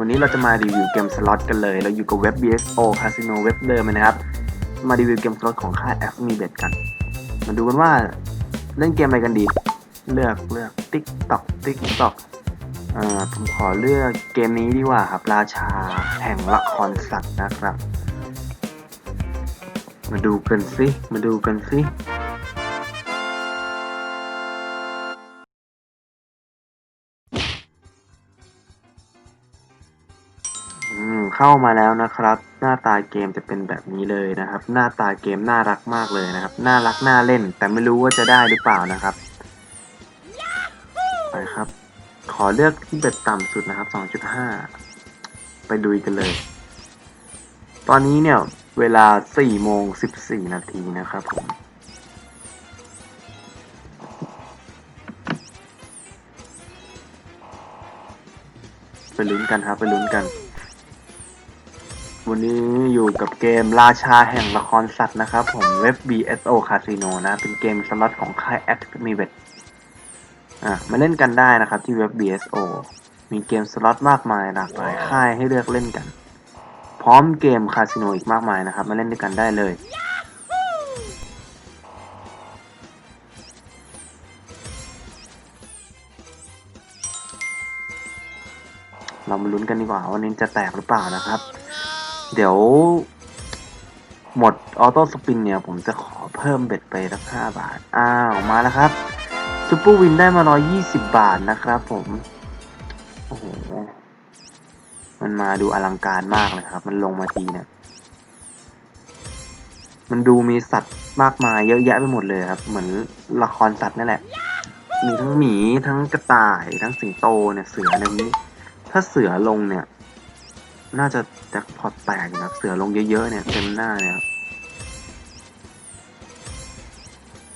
วันนี้เราจะมารีวิวเกมสล็อตกันเลย เราอยู่กับเว็บ BSO Casino เว็บเดิมนะครับ มารีวิวเกมสล็อตของค่าย F มีเบ็ดกัน มาดูกันว่าเล่นเกมอะไรกันดี เลือกเลือก TikTok TikTok อ่าผมขอเลือกเกมนี้ดีกว่าครับ ราชาแห่งละครสัตว์นะครับ มาดูกันสิ มาดูกันสิ เข้ามาแล้วนะครับ หน้าตาเกมจะเป็นแบบนี้เลยนะครับ หน้าตาเกมน่ารักมากเลยนะครับ น่ารักน่าเล่น แต่ไม่รู้ว่าจะได้หรือเปล่านะครับ ไปครับ ขอเลือกที่เบ็ดต่ำสุดนะครับ 2.5 ไปดูกันเลย ตอนนี้เนี่ยเวลา4โมง14 นาทีนะครับผมไปลุ้นกันครับไปลุ้นกัน วันนี้อยู่กับเกมราชาแห่งละครสัตว์นะครับ ผมเว็บ BSO Casino นะ เป็นเกมสล็อตของค่าย a t m i b e t อะมาเล่นกันได้นะครับที่เว็บ BSO มีเกมสล็อตมากมายหลากหลายค่ายให้เลือกเล่นกัน พร้อมเกมคาสิโนอีกมากมายนะครับ มาเล่นด้วยกันได้เลยเรามาลุ้นกันดีกว่าวันนี้จะแตกหรือเปล่านะครับ เดี๋ยว หมดออโต้สปินเนี่ย ผมจะขอเพิ่มเบ็ดไปสักห้าบาท อ้าว มาแล้วครับซูเปอร์วินได้มา120บาทนะครับผม โอ้โห มันมาดูอลังการมากเลยครับ มันลงมาทีเนี่ยมันดูมีสัตว์มากมายเยอะแยะไปหมดเลยครับ เหมือนละครสัตว์นั่นแหละ มีทั้งหมีทั้งกระต่าย ทั้งสิงโตเนี่ยเสือในนี้ ถ้าเสือลงเนี่ย น่าจะแจ็คพอตแตกอยู่นะเสือลงเยอะๆเนี่ยเต็มหน้าเนี่ยครับ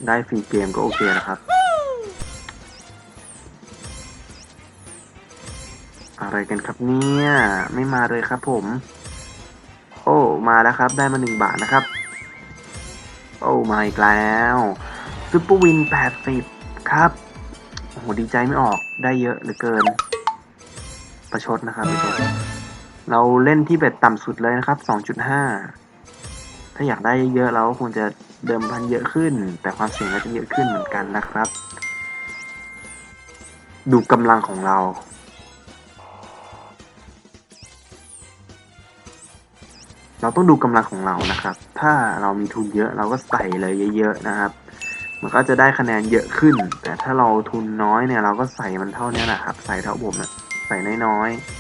ได้ฟรีเกมก็โอเคนะครับ อะไรกันครับเนี่ย ไม่มาเลยครับผม โอ้มาแล้วครับ ได้มาหนึ่งบาทนะครับ โอ้มาอีกแล้วซุปเปอร์วินแปดสิบครับ โอ้โหดีใจไม่ออกได้เยอะเหลือเกิน ประชดนะครับประชด เราเล่นที่เบ็ดต่ำสุดเลยนะครับ 2.5 ถ้าอยากได้เยอะๆเราก็ควรจะเดิมพันเยอะขึ้น แต่ความเสี่ยงก็จะเยอะขึ้นเหมือนกันนะครับ ดูกำลังของเรา เราต้องดูกำลังของเรานะครับ ถ้าเรามีทุนเยอะเราก็ใส่เลยเยอะๆนะครับ มันก็จะได้คะแนนเยอะขึ้น แต่ถ้าเราทุนน้อยเนี่ยเราก็ใส่มันเท่านี้แหละครับ ใส่เท่าผมนะใส่น้อยๆ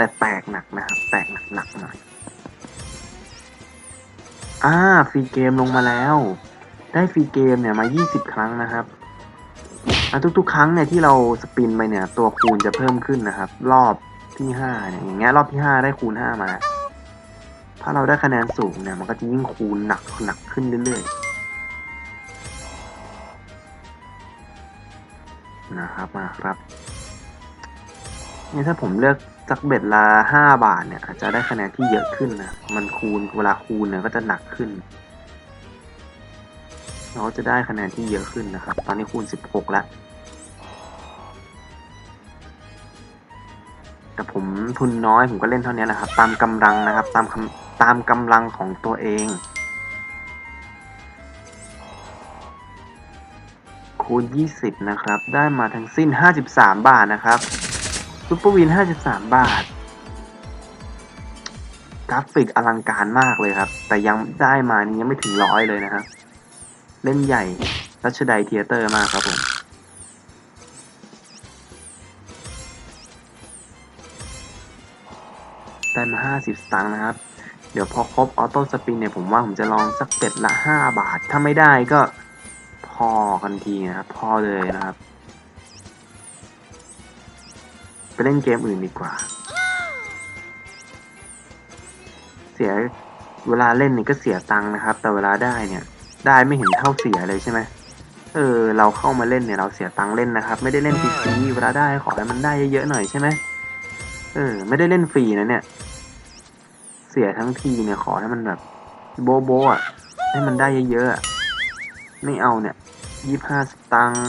แต่แตกหนักนะครับ แตกหนักๆหน่อย อ่าฟรีเกมลงมาแล้ว ได้ฟรีเกมเนี่ยมา 20 ครั้งนะครับทุกๆ ครั้งเนี่ยที่เราสปินไปเนี่ย ตัวคูณจะเพิ่มขึ้นนะครับ รอบที่5เนี่ยอย่างเงี้ยรอบที่5ได้คูณ5มา ถ้าเราได้คะแนนสูงเนี่ย มันก็จะยิ่งคูณหนักหนักขึ้นเรื่อยๆนะครับมาครับนี่ถ้าผมเลือก สักเบ็ดละห้าบาทเนี่ยอาจจะได้คะแนนที่เยอะขึ้นนะมันคูณเวลาคูณเนี่ยก็จะหนักขึ้น เราก็จะได้คะแนนที่เยอะขึ้นนะครับ ตอนนี้คูณสิบหกแล้วแต่ผมทุนน้อยผมก็เล่นเท่านี้แหละครับตามกำลังนะครับ ตามตามกำลังของตัวเอง คูณ 20 นะครับ ได้มาทั้งสิ้น 53 บาทนะครับ ซุปเปอร์วิน 53 บาท กราฟิกอลังการมากเลยครับ แต่ยังได้มานี่ยังไม่ถึงร้อยเลยนะครับ เล่นใหญ่รัชดัยเทียเตอร์มากครับผม ได้มา 50 สตางค์นะครับ เดี๋ยวพอครบออโต้สปินเนี่ยผมว่าผมจะลองสักเป็ดละ 5 บาท ถ้าไม่ได้ก็พอกันทีนะครับ พอเลยนะครับ เล่นเกมอื่นดีกว่า เสียเวลาเล่นนี่ก็เสียตังค์นะครับ แต่เวลาได้เนี่ย ได้ไม่เห็นเท่าเสียเลยใช่ไหมเออ เราเข้ามาเล่นเนี่ยเราเสียตังค์เล่นนะครับ ไม่ได้เล่นฟรีเวลาได้ขอให้มันได้เยอะๆหน่อยใช่ไหมเออ ไม่ได้เล่นฟรีนะเนี่ย เสียทั้งทีเนี่ยขอให้มันแบบ โบะโบะอะให้มันได้เยอะๆไม่เอาเนี่ยยี่ห้าสตังค์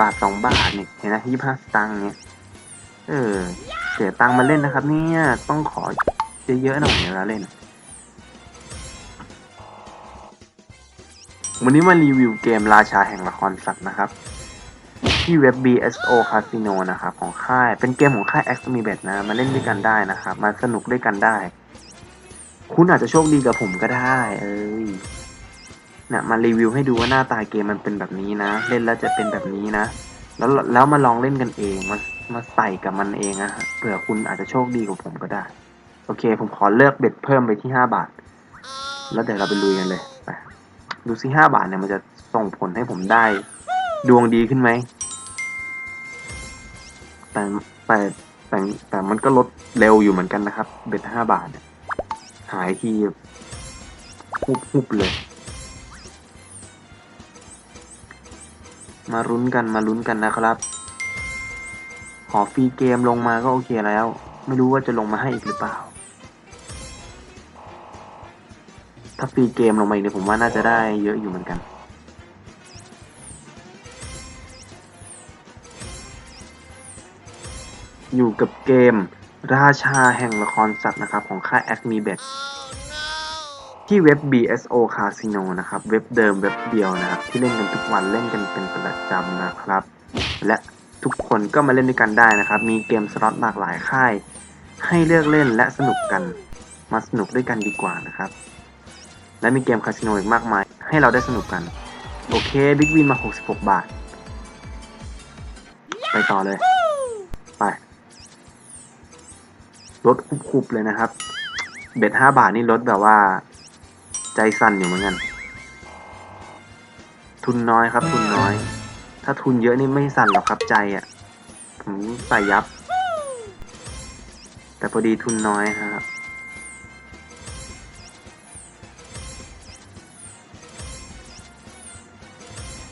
บาทสองบาทเนี่ยเห็นไหมยี่ห้าสตังค์เนี่ย เออสียตังค์มาเล่นนะครับ เนี่ย ต้องขอเยอะๆหน่อยเวลาเล่น วันนี้มารีวิวเกมราชาแห่งละครสัตว์นะครับ ที่เว็บ BSO Casino นะครับ ของค่าย เป็นเกมของค่าย X m e b e t นะ มาเล่นด้วยกันได้นะครับ มาสนุกด้วยกันได้ คุณอาจจะโชคดีกับผมก็ได้ เอ้ยเนี่ยมารีวิวให้ดูว่าหน้าตาเกมมันเป็นแบบนี้นะ เล่นแล้วจะเป็นแบบนี้นะ แล้วแล้วมาลองเล่นกันเองมามาใส่กับมันเองนะฮะเผื่อคุณอาจจะโชคดีกว่าผมก็ได้ โอเค ผมขอเลือกเบ็ดเพิ่มไปที่ห้าบาท แล้วเดี๋ยวเราไปลุยกันเลยไปดูซิห้าบาทเนี่ยมันจะส่งผลให้ผมได้ ดวงดีขึ้นไหมแต่แต่แต่แต่มันก็ลดเร็วอยู่เหมือนกันนะครับ เบ็ดห้าบาทเนี่ยหายทีหุบหุบเลย มารุ้นกันมาลุ้นกันนะครับ ขอฟรีเกมลงมาก็โอเคแล้ว ไม่รู้ว่าจะลงมาให้อีกหรือเปล่า ถ้าฟรีเกมลงมาอีกเนี่ยผมว่าน่าจะได้เยอะอยู่เหมือนกัน อยู่กับเกมราชาแห่งละครสัตว์นะครับ ของค่าย a c m e b e t ที่เว็บ BSO Casino นะครับ เว็บเดิมเว็บเดียวนะครับ ที่เล่นกันทุกวันเล่นกันเป็นประจำนะครับ และทุกคนก็มาเล่นด้วยกันได้นะครับ มีเกมสล็อตหลากหลายค่าย ให้เลือกเล่นและสนุกกัน มาสนุกด้วยกันดีกว่านะครับ และมีเกมคาสิโนอีกมากมาย ให้เราได้สนุกกัน โอเคบิ๊กวินมา 66 บาท ไปต่อเลย ไปลดคุบๆเลยนะครับ เบ็ดห้าบาทนี่ลดแบบว่า ใจสั่นอยู่เหมือนกัน ทุนน้อยครับ ทุนน้อย ถ้าทุนเยอะนี่ไม่สั่นหรอกครับใจอะ่ะผมใส่ยับ แต่พอดีทุนน้อยครับ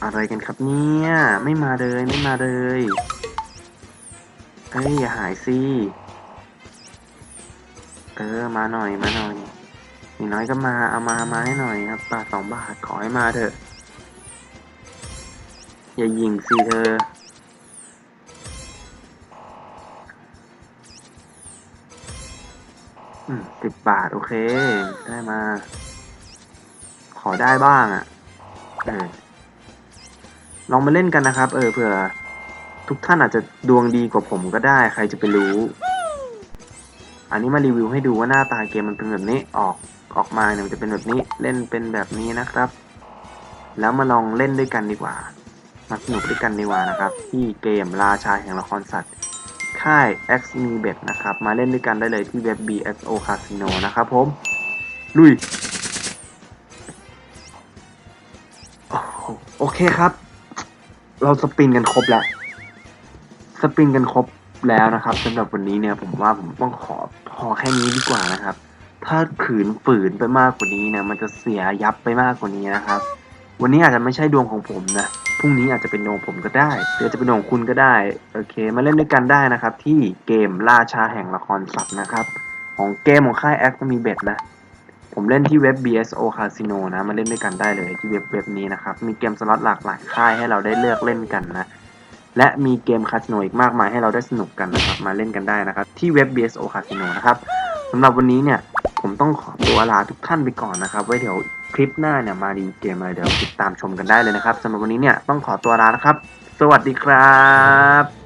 อะไรกันครับเนี่ย ไม่มาเลยไม่มาเลยเอ้ยอย่าหายสิ เออ มาหน่อยมาหน่อย อย่างน้อยก็มาเอามามาให้หน่อยครับบาทสองบาทขอให้มาเถอะ อย่ายิงสิเธอ อืมสิบบาท โอเค ได้มา ขอได้บ้างอะ่ะเออลองมาเล่นกันนะครับ เออเผื่อ ทุกท่านอาจจะดวงดีกว่าผมก็ได้ ใครจะไปรู้ อันนี้มารีวิวให้ดูว่าหน้าตาเกมมันเป็นแบบนี้ออก ออกมาเนี่ยมันจะเป็นแบบนี้เล่นเป็นแบบนี้นะครับ แล้วมาลองเล่นด้วยกันดีกว่า มาสนุกด้วยกันดีกว่านะครับ ที่เกมราชาแห่งละครสัตว์ ค่าย X m e b e t นะครับ มาเล่นด้วยกันได้เลยที่เว็บ BSO Casino นะครับผม ลุย โอ้โหโอเคครับ เราสปินกันครบแล้ว สปินกันครบแล้วนะครับสำหรับวันนี้เนี่ยผมว่าผมต้องขอพอแค่นี้ดีกว่านะครับ ถ้าขืนฝืนไปมากกว่านี้นี่ยมันจะเสียยับไปมากกว่านี้นะครับ วันนี้อาจจะไม่ใช่ดวงของผมนะพรุ่งนี้อาจจะเป็นดวงผมก็ได้หรืออาจจะเป็นดวงคุณก็ได้โอเค มาเล่นด้วยกันได้นะครับ ที่เกมราชาแห่งละครสัตว์นะครับ ของเกมของค่าย X มีเบ็ดนะผมเล่นที่เว็บ BSO Casino นะมาเล่นด้วยกันได้เลยที่เว็บเว็บนี้นะครับ มีเกมสล็อตหลากหลายค่ายให้เราได้เลือกเล่นกันนะและมีเกมคาสิโนอีกมากมายให้เราได้สนุกกันนะครับ มาเล่นกันได้นะครับ ที่เว็บ BSO Casino นะครับ สำหรับวันนี้เนี่ยผมต้องขอตัวลาทุกท่านไปก่อนนะครับ ไว้เดี๋ยวคลิปหน้าเนี่ยมาดีเกมอะไรเดี๋ยวติดตามชมกันได้เลยนะครับสำหรับวันนี้เนี่ยต้องขอตัวลานะครับ สวัสดีครับ